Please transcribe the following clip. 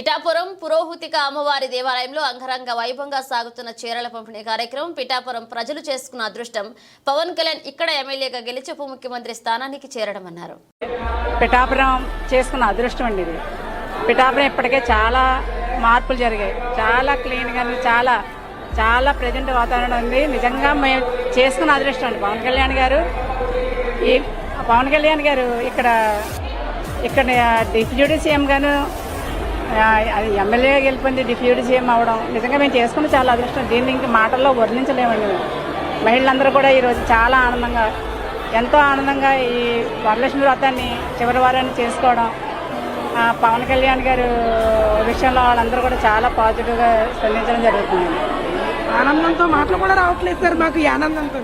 పిఠాపురం పురోహితిక అమ్మవారి దేవాలయంలో అంగరంగ వైభవంగా సాగుతున్న చీరల పంపిణీ కార్యక్రమం పిఠాపురం ప్రజలు చేసుకున్న అదృష్టం. పవన్ కళ్యాణ్ ఇక్కడ ఎమ్మెల్యేగా గెలిచి ఉప ముఖ్యమంత్రి స్థానానికి చేరడమన్నారు. పిఠాపురం చేసుకున్న అదృష్టం అండి ఇది. పిఠాపురం ఇప్పటికే చాలా మార్పులు జరిగాయి. చాలా క్లీన్గా చాలా చాలా ప్రజెంట్ వాతావరణం ఉంది. నిజంగా మేము చేసుకున్న అదృష్టం అండి. పవన్ కళ్యాణ్ గారు ఈ పవన్ కళ్యాణ్ గారు ఇక్కడ ఇక్కడ డిప్యూటీ సీఎం గాను అది ఎమ్మెల్యే గెలిపింది డిప్యూటీ సీఎం అవడం నిజంగా మేము చేసుకున్న చాలా అదృష్టం. దీన్ని ఇంక మాటల్లో వర్ణించలేమండి మేము. మహిళలందరూ కూడా ఈరోజు చాలా ఆనందంగా ఎంతో ఆనందంగా ఈ వరలక్ష్మి వ్రతాన్ని చివరి వారాన్ని చేసుకోవడం పవన్ కళ్యాణ్ గారు విషయంలో వాళ్ళందరూ కూడా చాలా పాజిటివ్గా స్పందించడం జరుగుతుంది. ఆనందంతో మాటలు కూడా రావట్లేదు సార్ మాకు ఈ ఆనందంతో